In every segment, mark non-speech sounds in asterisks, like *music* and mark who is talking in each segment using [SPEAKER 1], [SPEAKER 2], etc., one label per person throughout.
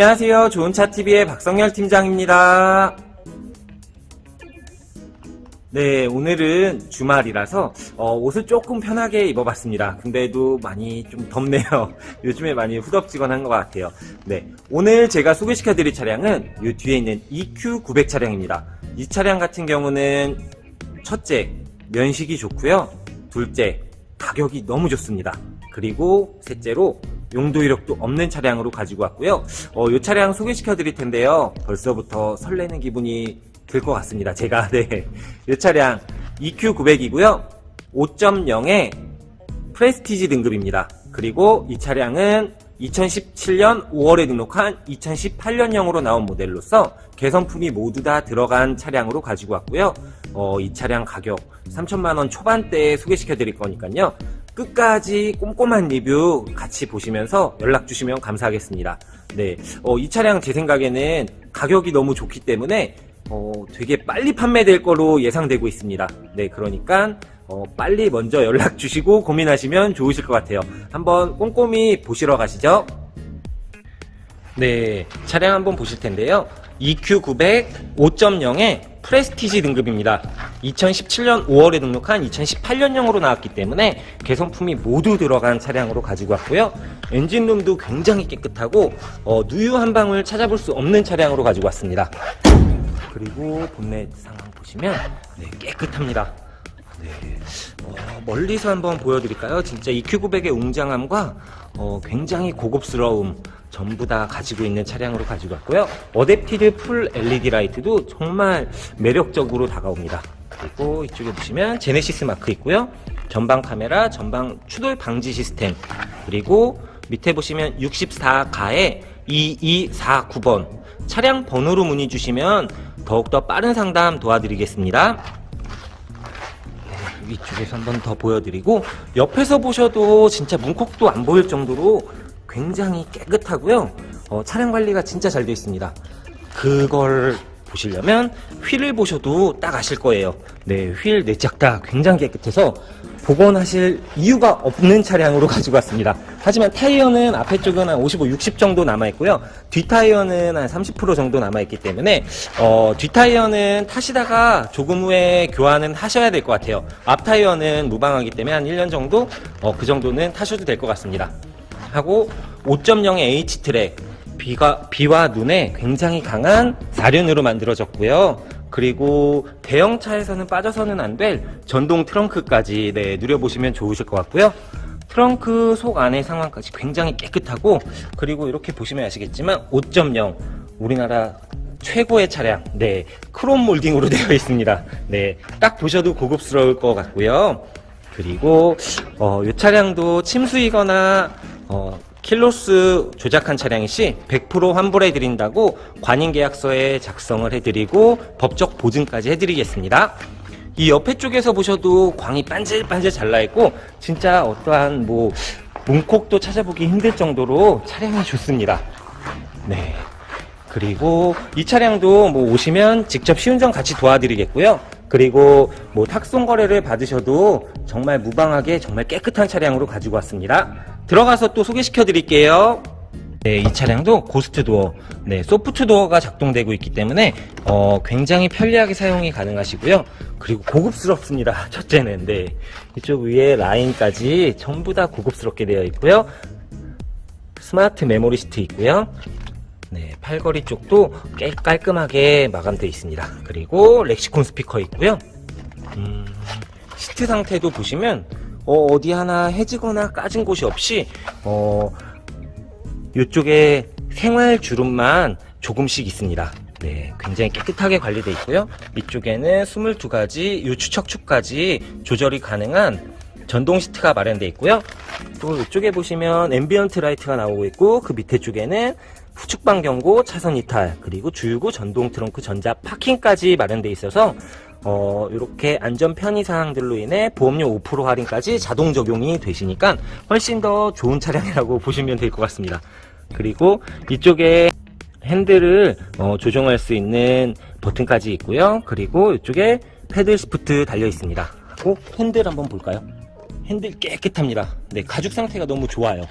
[SPEAKER 1] 안녕하세요. 좋은 차TV의 박성열 팀장입니다. 네, 오늘은 주말이라서 어, 옷을 조금 편하게 입어봤습니다. 근데도 많이 좀 덥네요. *laughs* 요즘에 많이 후덥지근한 것 같아요. 네, 오늘 제가 소개시켜드릴 차량은 이 뒤에 있는 EQ900 차량입니다. 이 차량 같은 경우는 첫째, 면식이 좋고요. 둘째, 가격이 너무 좋습니다. 그리고 셋째로 용도 이력도 없는 차량으로 가지고 왔고요. 어, 이 차량 소개시켜 드릴 텐데요. 벌써부터 설레는 기분이 들 것 같습니다. 제가 *laughs* 네. 이 차량 EQ900이고요. 5.0의 프레스티지 등급입니다. 그리고 이 차량은 2017년 5월에 등록한 2018년형으로 나온 모델로서 개선품이 모두 다 들어간 차량으로 가지고 왔고요. 어, 이 차량 가격 3천만 원 초반대에 소개시켜 드릴 거니까요. 끝까지 꼼꼼한 리뷰 같이 보시면서 연락 주시면 감사하겠습니다. 네, 어, 이 차량 제 생각에는 가격이 너무 좋기 때문에 어, 되게 빨리 판매될 거로 예상되고 있습니다. 네, 그러니까 어, 빨리 먼저 연락 주시고 고민하시면 좋으실 것 같아요. 한번 꼼꼼히 보시러 가시죠. 네, 차량 한번 보실 텐데요. EQ900 5.0의 프레스티지 등급입니다. 2017년 5월에 등록한 2018년형으로 나왔기 때문에 개선품이 모두 들어간 차량으로 가지고 왔고요. 엔진룸도 굉장히 깨끗하고 어, 누유 한 방울 찾아볼 수 없는 차량으로 가지고 왔습니다. 그리고 본넷 상황 보시면 네, 깨끗합니다. 네, 어, 멀리서 한번 보여드릴까요? 진짜 EQ900의 웅장함과 어, 굉장히 고급스러움 전부 다 가지고 있는 차량으로 가지고 왔고요. 어댑티드 풀 LED 라이트도 정말 매력적으로 다가옵니다. 그리고 이쪽에 보시면 제네시스 마크 있고요. 전방 카메라, 전방 추돌 방지 시스템, 그리고 밑에 보시면 64가에 2249번 차량 번호로 문의 주시면 더욱더 빠른 상담 도와드리겠습니다. 네, 위쪽에서 한 번 더 보여드리고 옆에서 보셔도 진짜 문콕도 안 보일 정도로 굉장히 깨끗하고요. 어, 차량 관리가 진짜 잘 되어 있습니다. 그걸 보시려면 휠을 보셔도 딱 아실 거예요. 네, 휠네짝다 굉장히 깨끗해서 복원하실 이유가 없는 차량으로 *laughs* 가지고 왔습니다. 하지만 타이어는 앞에 쪽은 한 55, 60 정도 남아있고요. 뒷 타이어는 한 30% 정도 남아있기 때문에 어, 뒷 타이어는 타시다가 조금 후에 교환은 하셔야 될 것 같아요. 앞 타이어는 무방하기 때문에 한 1년 정도 어, 그 정도는 타셔도 될 것 같습니다. 하고 5.0의 H트랙 비가, 비와 눈에 굉장히 강한 사륜으로 만들어졌고요. 그리고 대형차에서는 빠져서는 안 될 전동 트렁크까지 네, 누려보시면 좋으실 것 같고요. 트렁크 속 안의 상황까지 굉장히 깨끗하고 그리고 이렇게 보시면 아시겠지만 5.0 우리나라 최고의 차량 네 크롬 몰딩으로 *laughs* 되어 있습니다. 네딱 보셔도 고급스러울 것 같고요. 그리고 어, 이 차량도 침수이거나 어, 킬로스 조작한 차량이 시100% 환불해 드린다고 관인 계약서에 작성을 해 드리고 법적 보증까지 해 드리겠습니다. 이 옆에 쪽에서 보셔도 광이 반질반질 잘나 있고 진짜 어떠한 뭐 문콕도 찾아보기 힘들 정도로 차량이 좋습니다. 네. 그리고 이 차량도 뭐 오시면 직접 시운전 같이 도와드리겠고요. 그리고 뭐 탁송 거래를 받으셔도 정말 무방하게 정말 깨끗한 차량으로 가지고 왔습니다. 들어가서 또 소개시켜 드릴게요. 네, 이 차량도 고스트 도어, 네, 소프트 도어가 작동되고 있기 때문에 어, 굉장히 편리하게 사용이 가능하시고요. 그리고 고급스럽습니다. *laughs* 첫째는 네, 이쪽 위에 라인까지 전부 다 고급스럽게 되어 있고요. 스마트 메모리 시트 있고요. 네, 팔걸이 쪽도 깨, 깔끔하게 마감되어 있습니다. 그리고 렉시콘 스피커 있고요. 음, 시트 상태도 보시면 어, 디 하나 해지거나 까진 곳이 없이 어, 이쪽에 생활 주름만 조금씩 있습니다. 네, 굉장히 깨끗하게 관리되어 있고요. 이쪽에는 22가지 유추척축까지 조절이 가능한 전동 시트가 마련되어 있고요. 또 이쪽에 보시면 앰비언트 라이트가 나오고 있고 그 밑에 쪽에는 후측방 경고, 차선 이탈, 그리고 주유구, 전동 트렁크, 전자 파킹까지 마련되어 있어서 어, 이렇게 안전 편의 사항들로 인해 보험료 5% 할인까지 자동 적용이 되시니까 훨씬 더 좋은 차량이라고 *laughs* 보시면 될 것 같습니다. 그리고 이쪽에 핸들을 어, 조정할 수 있는 버튼까지 있고요. 그리고 이쪽에 패들 스프트 달려 있습니다. 하고 핸들 한번 볼까요? 핸들 깨끗합니다. 네, 가죽 상태가 너무 좋아요.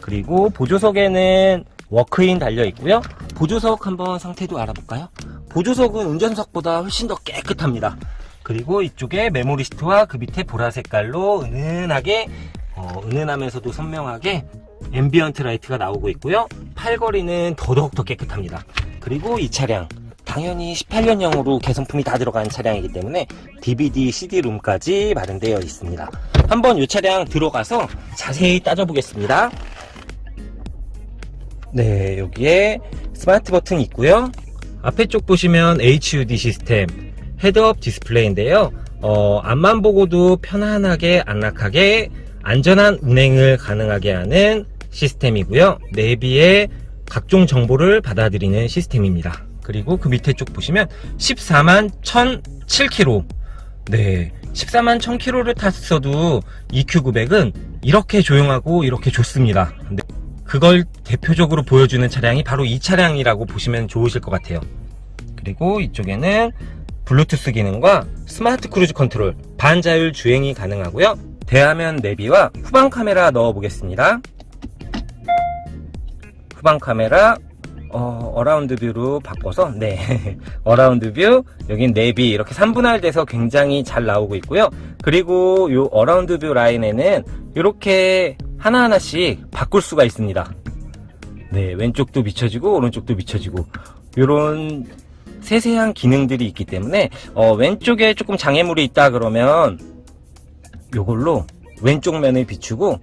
[SPEAKER 1] 그리고 보조석에는 워크인 달려 있고요. 보조석 한번 상태도 알아볼까요? 보조석은 운전석보다 훨씬 더 깨끗합니다. 그리고 이쪽에 메모리스트와 그 밑에 보라 색깔로 은은하게 어, 은은하면서도 선명하게 앰비언트 라이트가 나오고 있고요. 팔걸이는 더더욱 더 깨끗합니다. 그리고 이 차량 당연히 18년형으로 개선품이 다 들어간 차량이기 때문에 DVD, CD룸까지 마련되어 있습니다. 한번 이 차량 들어가서 자세히 따져보겠습니다. 네, 여기에 스마트 버튼이 있고요. 앞에 쪽 보시면 HUD 시스템, 헤드업 디스플레이인데요. 어, 앞만 보고도 편안하게 안락하게 안전한 운행을 가능하게 하는 시스템이고요. 내비에 각종 정보를 받아들이는 시스템입니다. 그리고 그 밑에 쪽 보시면 14만 1007km. 네. 14만 1000km를 탔어도 EQ900은 이렇게 조용하고 이렇게 좋습니다. 근데 그걸 대표적으로 보여주는 차량이 바로 이 차량이라고 보시면 좋으실 것 같아요. 그리고 이쪽에는 블루투스 기능과 스마트 크루즈 컨트롤, 반자율 주행이 가능하고요. 대화면 내비와 후방 카메라 넣어 보겠습니다. 후방 카메라 어, 어라운드 뷰로 바꿔서 네 *laughs* 어라운드 뷰 여긴 내비 이렇게 3분할 돼서 굉장히 잘 나오고 있고요 그리고 요 어라운드 뷰 라인에는 이렇게 하나하나씩 바꿀 수가 있습니다 네 왼쪽도 비춰지고 오른쪽도 비춰지고 요런 세세한 기능들이 있기 때문에 어, 왼쪽에 조금 장애물이 있다 그러면 요걸로 왼쪽 면을 비추고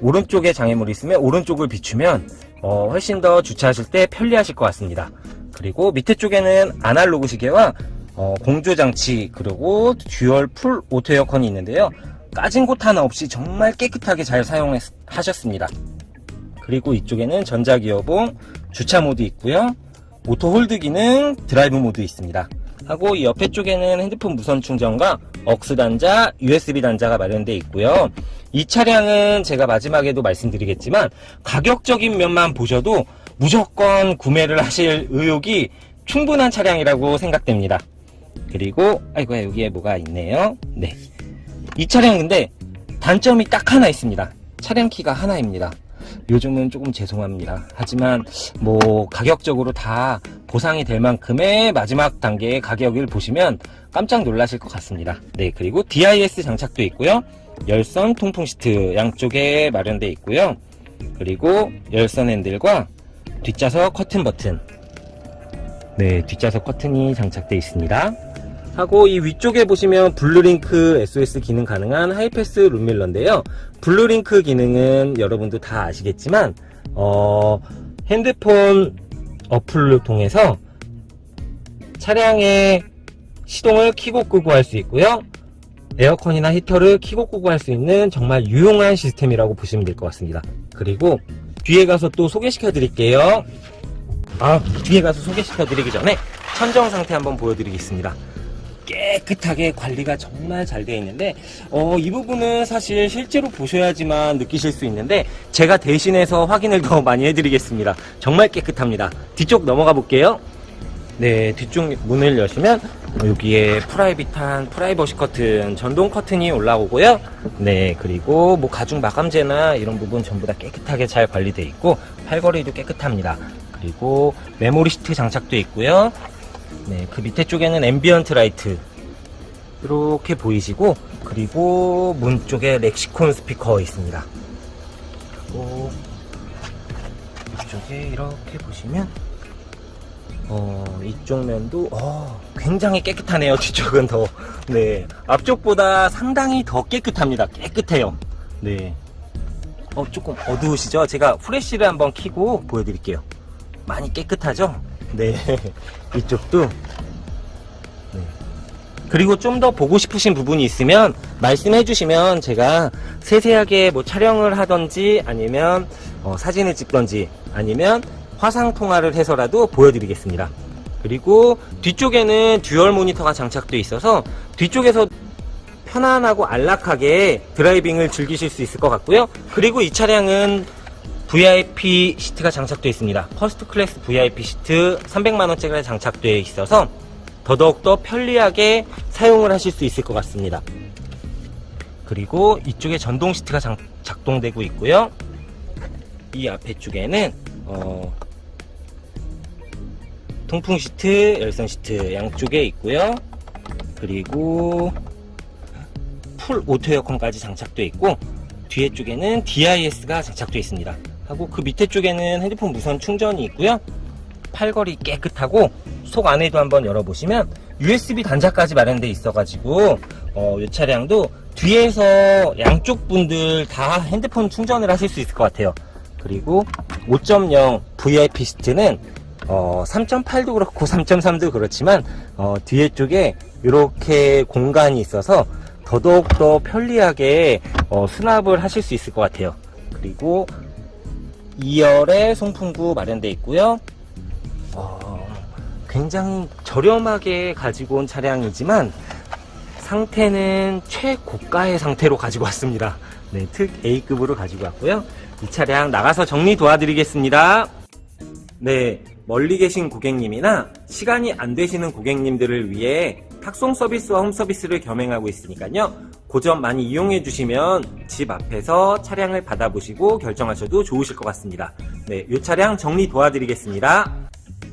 [SPEAKER 1] 오른쪽에 장애물이 있으면 오른쪽을 비추면 어, 훨씬 더 주차하실 때 편리하실 것 같습니다. 그리고 밑에 쪽에는 아날로그 시계와 어, 공조 장치 그리고 듀얼 풀 오토 에어컨이 있는데요. 까진 곳 하나 없이 정말 깨끗하게 잘 사용하셨습니다. 그리고 이쪽에는 전자기어봉 주차 모드 있고요. 오토 홀드 기능 드라이브 모드 있습니다. 하고 이 옆에 쪽에는 핸드폰 무선 충전과 억스 단자, USB 단자가 마련되어 있고요. 이 차량은 제가 마지막에도 말씀드리겠지만 가격적인 면만 보셔도 무조건 구매를 하실 의욕이 충분한 차량이라고 생각됩니다. 그리고 아이고 여기에 뭐가 있네요. 네. 이 차량 근데 단점이 딱 하나 있습니다. 차량 키가 하나입니다. 요즘은 조금 죄송합니다. 하지만 뭐 가격적으로 다 보상이 될 만큼의 마지막 단계의 가격을 보시면 깜짝 놀라실 것 같습니다. 네, 그리고 DIS 장착도 있고요. 열선 통풍 시트 양쪽에 마련되어 있고요. 그리고 열선 핸들과 뒷좌석 커튼 버튼. 네, 뒷좌석 커튼이 장착되어 있습니다. 하고 이 위쪽에 보시면 블루링크 SOS 기능 가능한 하이패스 룸밀러인데요. 블루링크 기능은 여러분도 다 아시겠지만 어, 핸드폰 어플을 통해서 차량의 시동을 키고 끄고 할 수 있고요. 에어컨이나 히터를 키고 끄고 할 수 있는 정말 유용한 시스템이라고 보시면 될 것 같습니다. 그리고 뒤에 가서 또 소개시켜 드릴게요. 아, 뒤에 가서 소개시켜 드리기 전에 천정 상태 한번 보여드리겠습니다. 깨끗하게 관리가 정말 잘 되어 있는데 어, 이 부분은 사실 실제로 보셔야지만 느끼실 수 있는데 제가 대신해서 확인을 더 많이 해드리겠습니다. 정말 깨끗합니다. 뒤쪽 넘어가 볼게요. 네, 뒤쪽 문을 여시면 여기에 프라이빗한 프라이버시 커튼, 전동 커튼이 올라오고요. 네, 그리고 뭐 가죽 마감재나 이런 부분 전부 다 깨끗하게 잘 관리되어 있고 팔걸이도 깨끗합니다. 그리고 메모리 시트 장착도 있고요. 네, 그 밑에 쪽에는 앰비언트 라이트 이렇게 보이시고 그리고 문 쪽에 렉시콘 스피커 있습니다. 그리고 이쪽에 이렇게 보시면 어, 이쪽 면도 어, 굉장히 깨끗하네요. 뒤쪽은 더. 네. 앞쪽보다 상당히 더 깨끗합니다. 깨끗해요. 네. 어, 조금 어두우시죠? 제가 후레쉬를 한번 켜고 보여드릴게요. 많이 깨끗하죠? 네. *laughs* 이쪽도. 네. 그리고 좀 더 보고 싶으신 부분이 있으면 말씀해 주시면 제가 세세하게 뭐 촬영을 하던지 아니면 어, 사진을 찍던지 아니면 화상 통화를 해서라도 보여드리겠습니다. 그리고 뒤쪽에는 듀얼 모니터가 장착되어 있어서 뒤쪽에서 편안하고 안락하게 드라이빙을 즐기실 수 있을 것 같고요. 그리고 이 차량은 VIP 시트가 장착되어 있습니다. 퍼스트 클래스 VIP 시트 300만원짜리가 장착되어 있어서 더더욱더 편리하게 사용을 하실 수 있을 것 같습니다. 그리고 이쪽에 전동 시트가 장- 작동되고 있고요. 이 앞에 쪽에는 어, 통풍 시트, 열선 시트 양쪽에 있고요. 그리고 풀 오토 에어컨까지 장착되어 있고 뒤에 쪽에는 DIS가 장착되어 있습니다. 하고 그 밑에 쪽에는 핸드폰 무선 충전이 있고요. 팔걸이 깨끗하고 속 안에도 한번 열어보시면 USB 단자까지 마련되어 있어가지고 어, 이 차량도 뒤에서 양쪽 분들 다 핸드폰 충전을 하실 수 있을 것 같아요. 그리고 5.0 VIP 시트는 어, 3.8도 그렇고 *laughs* 3.3도 그렇지만 어, 뒤에 쪽에 이렇게 공간이 있어서 더더욱 더 편리하게 어, 수납을 하실 수 있을 것 같아요. 그리고 2열에 송풍구 마련되어 있고요. 어, 굉장히 저렴하게 가지고 온 차량이지만 상태는 최고가의 상태로 가지고 왔습니다. 네, 특 A급으로 가지고 왔고요. 이 차량 나가서 정리 도와드리겠습니다. 네, 멀리 계신 고객님이나 시간이 안 되시는 고객님들을 위해 탁송 서비스와 홈 서비스를 겸행하고 있으니까요. 그 점 많이 이용해 주시면 집 앞에서 차량을 받아보시고 결정하셔도 좋으실 것 같습니다. 네, 이 차량 정리 도와드리겠습니다.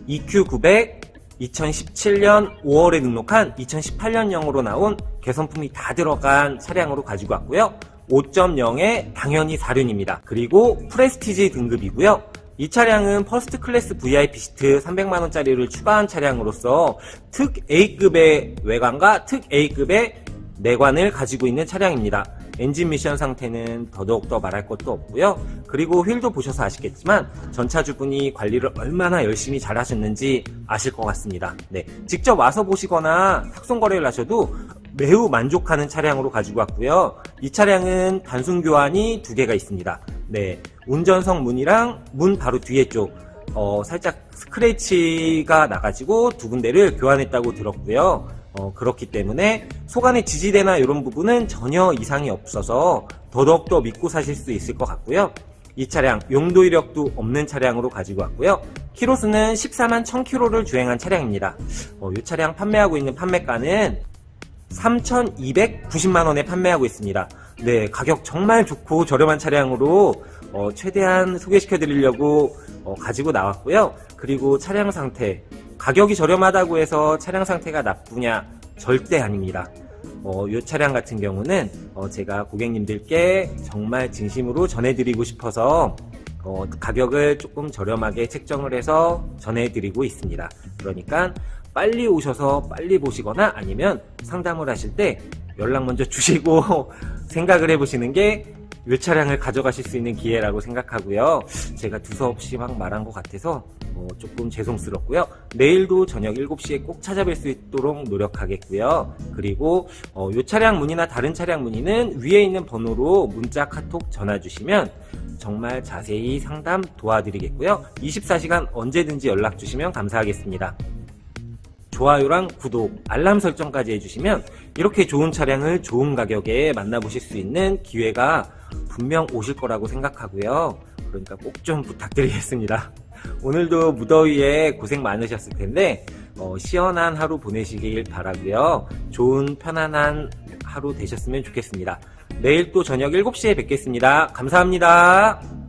[SPEAKER 1] EQ900 2017년 5월에 등록한 2018년형으로 나온 개선품이 다 들어간 차량으로 가지고 왔고요. 5.0에 당연히 4륜입니다. 그리고 프레스티지 등급이고요. 이 차량은 퍼스트 클래스 VIP 시트 300만원짜리를 추가한 차량으로서 특 A급의 외관과 특 A급의 내관을 가지고 있는 차량입니다. 엔진 미션 상태는 더더욱더 말할 것도 없고요. 그리고 휠도 보셔서 아시겠지만 전차주분이 관리를 얼마나 열심히 잘 하셨는지 아실 것 같습니다. 네, 직접 와서 보시거나 탁송 거래를 하셔도 매우 만족하는 차량으로 가지고 왔고요. 이 차량은 단순 교환이 두 개가 있습니다. 네, 운전석 문이랑 문 바로 뒤에 쪽 어, 살짝 스크래치가 나가지고 두 군데를 교환했다고 들었고요. 어, 그렇기 때문에 속안의 지지대나 이런 부분은 전혀 이상이 없어서 더더욱더 믿고 사실 수 있을 것 같고요. 이 차량 용도 이력도 없는 차량으로 가지고 왔고요. 키로수는 14만 1000km를 주행한 차량입니다. 어, 이 차량 판매하고 있는 판매가는 3,290만 원에 판매하고 있습니다. 네, 가격 정말 좋고 저렴한 차량으로 어, 최대한 소개시켜 드리려고 어, 가지고 나왔고요. 그리고 차량 상태 가격이 저렴하다고 해서 차량 상태가 나쁘냐 절대 아닙니다. 어, 이 차량 같은 경우는 어, 제가 고객님들께 정말 진심으로 전해드리고 싶어서 어, 가격을 조금 저렴하게 책정을 해서 전해드리고 있습니다. 그러니까 빨리 오셔서 빨리 보시거나 아니면 상담을 하실 때 연락 먼저 *laughs* 주시고 생각을 해보시는 게이 차량을 가져가실 수 있는 기회라고 생각하고요. 제가 두서없이 막 말한 것 같아서 어, 조금 죄송스럽고요. 내일도 저녁 7시에 꼭 찾아뵐 수 있도록 노력하겠고요. 그리고 어, 이 차량 문의나 다른 차량 문의는 위에 있는 번호로 문자, 카톡, 전화 주시면 정말 자세히 상담 도와드리겠고요. 24시간 언제든지 연락 주시면 감사하겠습니다. 좋아요랑 구독, 알람 설정까지 해주시면 이렇게 좋은 차량을 좋은 가격에 만나보실 수 있는 기회가 분명 오실 거라고 생각하고요. 그러니까 꼭 좀 부탁드리겠습니다. *laughs* 오늘도 무더위에 고생 많으셨을 텐데 어, 시원한 하루 보내시길 바라고요. 좋은 편안한 하루 되셨으면 좋겠습니다. 내일 또 저녁 7시에 뵙겠습니다. 감사합니다.